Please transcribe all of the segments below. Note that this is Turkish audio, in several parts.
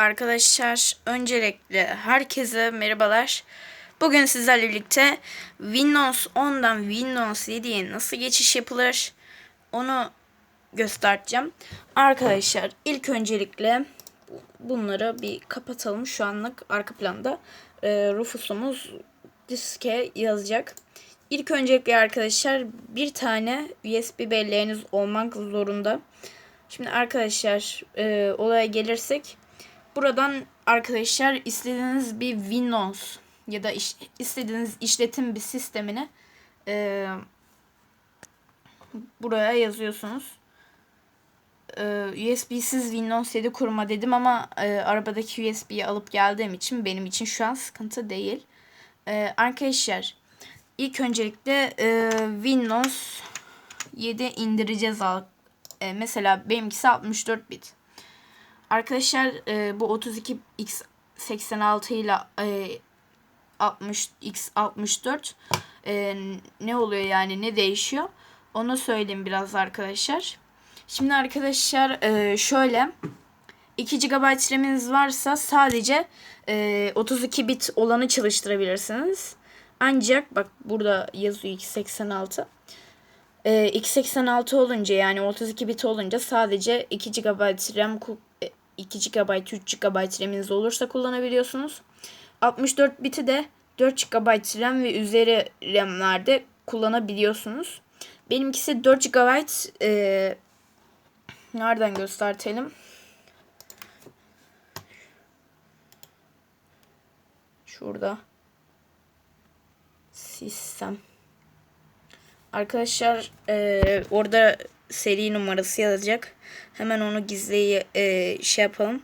Arkadaşlar öncelikle herkese merhabalar. Bugün sizlerle birlikte Windows 10'dan Windows 7'ye nasıl geçiş yapılır onu göstereceğim. Arkadaşlar ilk öncelikle bunları bir kapatalım. Şu anlık arka planda e, Rufus'umuz diske yazacak. İlk öncelikle arkadaşlar bir tane USB belleğiniz olmak zorunda. Şimdi arkadaşlar e, olaya gelirsek buradan arkadaşlar istediğiniz bir Windows ya da iş, istediğiniz işletim bir sistemini e, buraya yazıyorsunuz. E, USB'siz Windows 7 kurma dedim ama e, arabadaki USB'yi alıp geldiğim için benim için şu an sıkıntı değil. E, arkadaşlar ilk öncelikle e, Windows 7 indireceğiz e, mesela benimkisi 64 bit. Arkadaşlar e, bu 32 x86 ile e, 60 x64 e, ne oluyor yani ne değişiyor? Onu söyleyeyim biraz arkadaşlar. Şimdi arkadaşlar e, şöyle 2 GB RAM'iniz varsa sadece e, 32 bit olanı çalıştırabilirsiniz. Ancak bak burada yazıyor x86. E, x86 olunca yani 32 bit olunca sadece 2 GB RAM 2 GB 3 GB RAM'iniz olursa kullanabiliyorsunuz. 64 biti de 4 GB RAM ve üzeri RAM'lerde kullanabiliyorsunuz. Benimkisi 4 GB e, nereden göstertelim? Şurada. Sistem. Arkadaşlar e, orada seri numarası yazacak. Hemen onu gizli e, şey yapalım.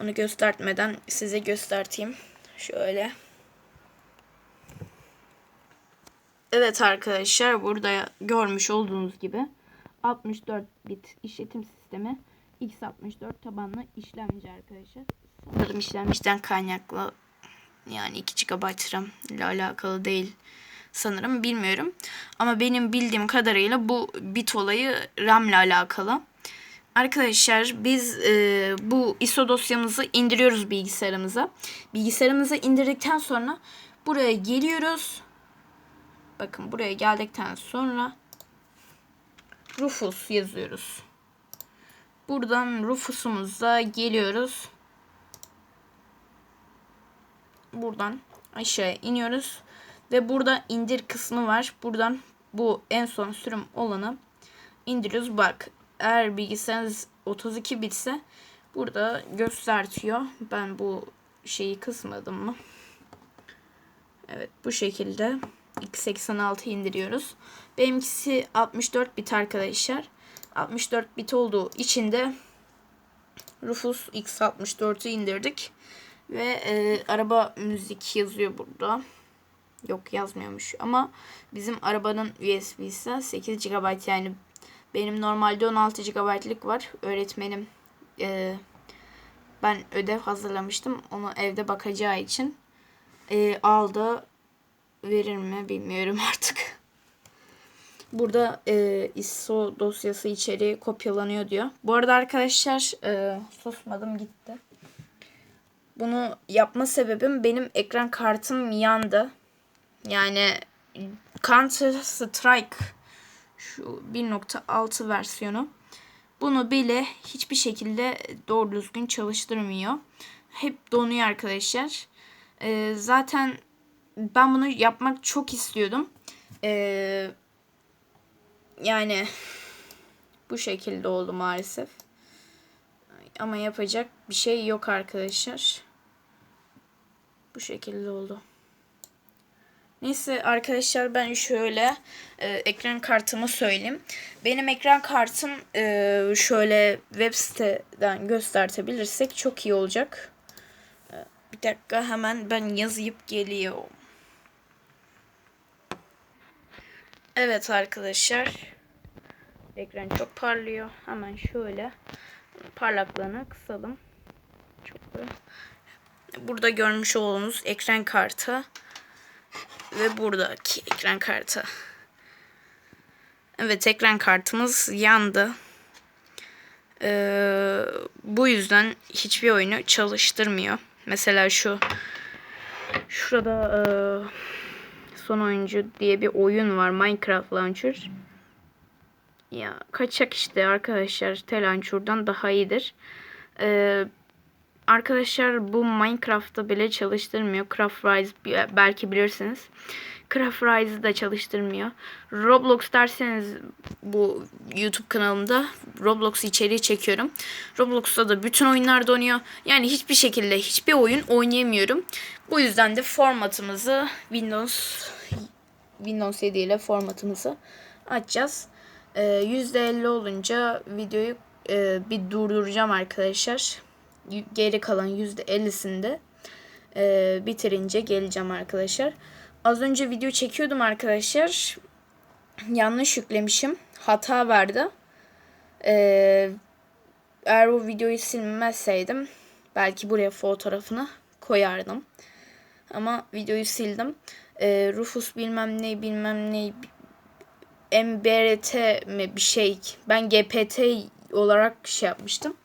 Onu göstermeden size göstereyim. Şöyle. Evet arkadaşlar burada görmüş olduğunuz gibi 64 bit işletim sistemi x64 tabanlı işlemci arkadaşlar. Sanırım işlemciden kaynaklı yani 2 GB ile alakalı değil sanırım bilmiyorum. Ama benim bildiğim kadarıyla bu bit olayı RAM ile alakalı. Arkadaşlar biz e, bu ISO dosyamızı indiriyoruz bilgisayarımıza. Bilgisayarımıza indirdikten sonra buraya geliyoruz. Bakın buraya geldikten sonra Rufus yazıyoruz. Buradan Rufus'umuza geliyoruz. Buradan aşağıya iniyoruz. Ve burada indir kısmı var. Buradan bu en son sürüm olanı indiriyoruz. Bak eğer bilgisayarınız 32 bitse burada göstertiyor. Ben bu şeyi kısmadım mı? Evet bu şekilde x86 indiriyoruz. Benimkisi 64 bit arkadaşlar. 64 bit olduğu için de Rufus X64'ü indirdik. Ve e, araba müzik yazıyor burada. Yok yazmıyormuş ama bizim arabanın USB'si 8 GB yani benim normalde 16 GB'lık var. Öğretmenim e, ben ödev hazırlamıştım. Onu evde bakacağı için e, aldı. Verir mi bilmiyorum artık. Burada e, ISO dosyası içeri kopyalanıyor diyor. Bu arada arkadaşlar e, susmadım gitti. Bunu yapma sebebim benim ekran kartım yandı. Yani Counter Strike şu 1.6 versiyonu bunu bile hiçbir şekilde doğru düzgün çalıştırmıyor. Hep donuyor arkadaşlar. Ee, zaten ben bunu yapmak çok istiyordum. Ee, yani bu şekilde oldu maalesef. Ama yapacak bir şey yok arkadaşlar. Bu şekilde oldu. Neyse arkadaşlar ben şöyle e, ekran kartımı söyleyeyim. Benim ekran kartım e, şöyle web siteden göstertebilirsek çok iyi olacak. E, bir dakika hemen ben yazayıp geliyorum. Evet arkadaşlar. Ekran çok parlıyor. Hemen şöyle parlaklığını kısalım. Çok da. Burada görmüş olduğunuz ekran kartı ve buradaki ekran kartı. Evet ekran kartımız yandı. Ee, bu yüzden hiçbir oyunu çalıştırmıyor. Mesela şu şurada e, son oyuncu diye bir oyun var Minecraft Launcher. Ya kaçak işte arkadaşlar Telanchur'dan daha iyidir. Ee, arkadaşlar bu Minecraft'ta bile çalıştırmıyor. Craft Rise belki bilirsiniz. Craft Rise'ı da çalıştırmıyor. Roblox derseniz bu YouTube kanalımda Roblox içeriği çekiyorum. Roblox'ta da bütün oyunlar donuyor. Yani hiçbir şekilde hiçbir oyun oynayamıyorum. Bu yüzden de formatımızı Windows Windows 7 ile formatımızı açacağız. Ee, %50 olunca videoyu e, bir durduracağım arkadaşlar. Geri kalan %50'sinde e, bitirince geleceğim arkadaşlar. Az önce video çekiyordum arkadaşlar. Yanlış yüklemişim. Hata verdi. Ee, eğer bu videoyu silmezseydim belki buraya fotoğrafını koyardım. Ama videoyu sildim. Ee, Rufus bilmem ne bilmem ne MBRT mi bir şey. Ben GPT olarak şey yapmıştım.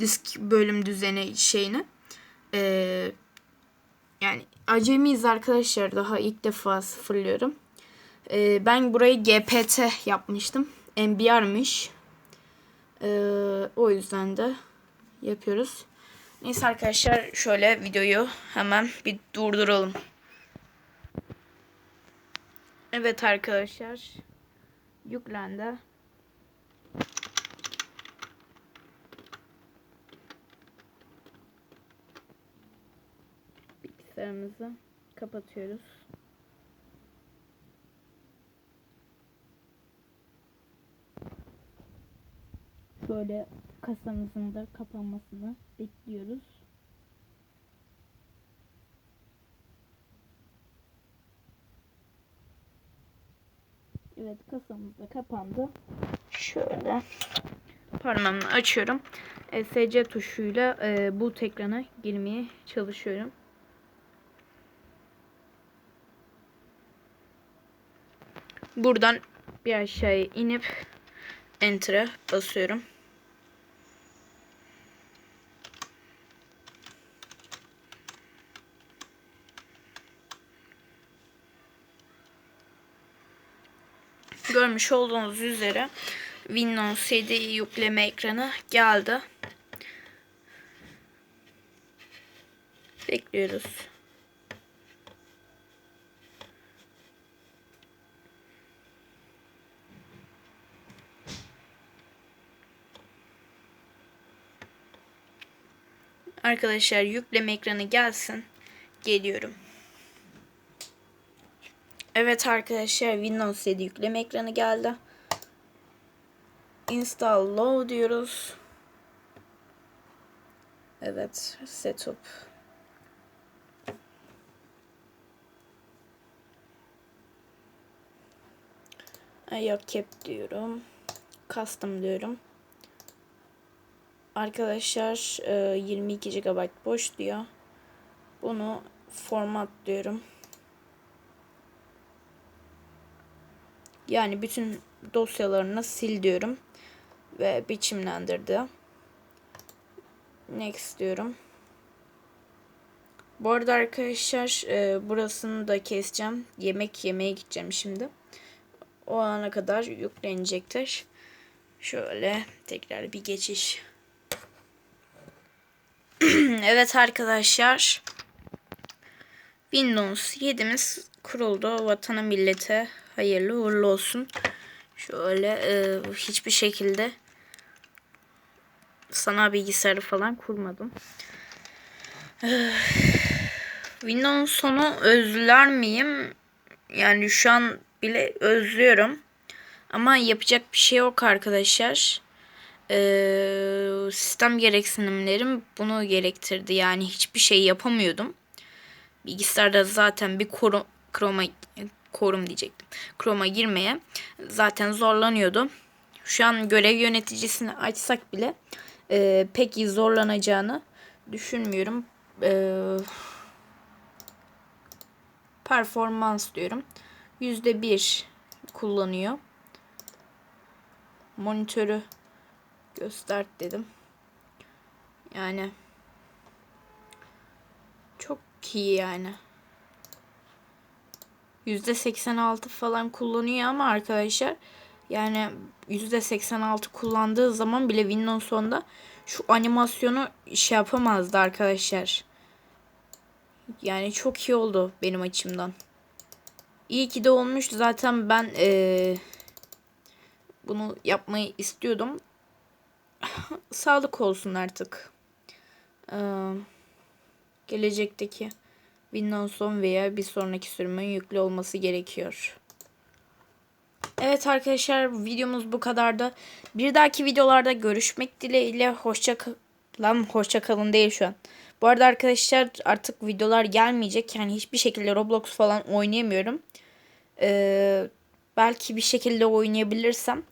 Disk bölüm düzeni şeyini. Ee, yani acemiyiz arkadaşlar. Daha ilk defa sıfırlıyorum. Ee, ben burayı GPT yapmıştım. MBR'miş. Ee, o yüzden de yapıyoruz. Neyse arkadaşlar şöyle videoyu hemen bir durduralım. Evet arkadaşlar. Yüklendi. Bilgisayarımızı kapatıyoruz. Böyle kasamızın da kapanmasını bekliyoruz. Evet kasamız da kapandı. Şöyle parmağımla açıyorum. SC tuşuyla e, bu ekrana girmeye çalışıyorum. Buradan bir aşağıya inip Enter'a basıyorum. Görmüş olduğunuz üzere Windows 7 yükleme ekranı geldi. Bekliyoruz. Arkadaşlar yükleme ekranı gelsin. Geliyorum. Evet arkadaşlar Windows 7 yükleme ekranı geldi. Install low diyoruz. Evet setup. Ayak cap diyorum. Custom diyorum. Arkadaşlar 22 GB boş diyor. Bunu format diyorum. Yani bütün dosyalarını sil diyorum. Ve biçimlendirdi. Next diyorum. Bu arada arkadaşlar e, burasını da keseceğim. Yemek yemeye gideceğim şimdi. O ana kadar yüklenecektir. Şöyle tekrar bir geçiş. evet arkadaşlar. Windows 7'miz kuruldu. Vatana millete hayırlı uğurlu olsun. Şöyle e, hiçbir şekilde sana bilgisayarı falan kurmadım. Windows sonu özler miyim? Yani şu an bile özlüyorum. Ama yapacak bir şey yok arkadaşlar e, sistem gereksinimlerim bunu gerektirdi. Yani hiçbir şey yapamıyordum. Bilgisayarda zaten bir korum, Chroma korum diyecektim. Chroma girmeye zaten zorlanıyordu. Şu an görev yöneticisini açsak bile e, pek zorlanacağını düşünmüyorum. E, performans diyorum. %1 kullanıyor. Monitörü göster dedim. Yani çok iyi yani. %86 falan kullanıyor ama arkadaşlar yani %86 kullandığı zaman bile Windows 10'da şu animasyonu şey yapamazdı arkadaşlar. Yani çok iyi oldu benim açımdan. İyi ki de olmuş. Zaten ben ee, bunu yapmayı istiyordum. Sağlık olsun artık. Ee, gelecekteki Windows 10 veya bir sonraki sürümün yüklü olması gerekiyor. Evet arkadaşlar videomuz bu kadardı. Bir dahaki videolarda görüşmek dileğiyle hoşça lan hoşça kalın değil şu an. Bu arada arkadaşlar artık videolar gelmeyecek. Yani hiçbir şekilde Roblox falan oynayamıyorum. Ee, belki bir şekilde oynayabilirsem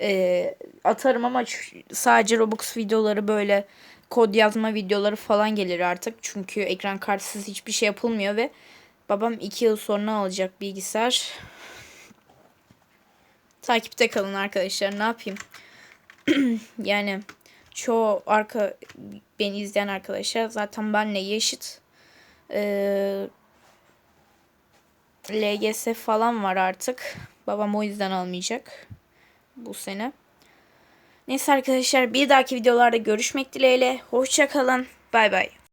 e, atarım ama sadece Roblox videoları böyle kod yazma videoları falan gelir artık. Çünkü ekran kartsız hiçbir şey yapılmıyor ve babam 2 yıl sonra alacak bilgisayar. Takipte kalın arkadaşlar ne yapayım. yani çoğu arka beni izleyen arkadaşlar zaten benle yaşıt. Ee, LGS falan var artık. Babam o yüzden almayacak bu sene. Neyse arkadaşlar bir dahaki videolarda görüşmek dileğiyle. Hoşçakalın. Bay bay.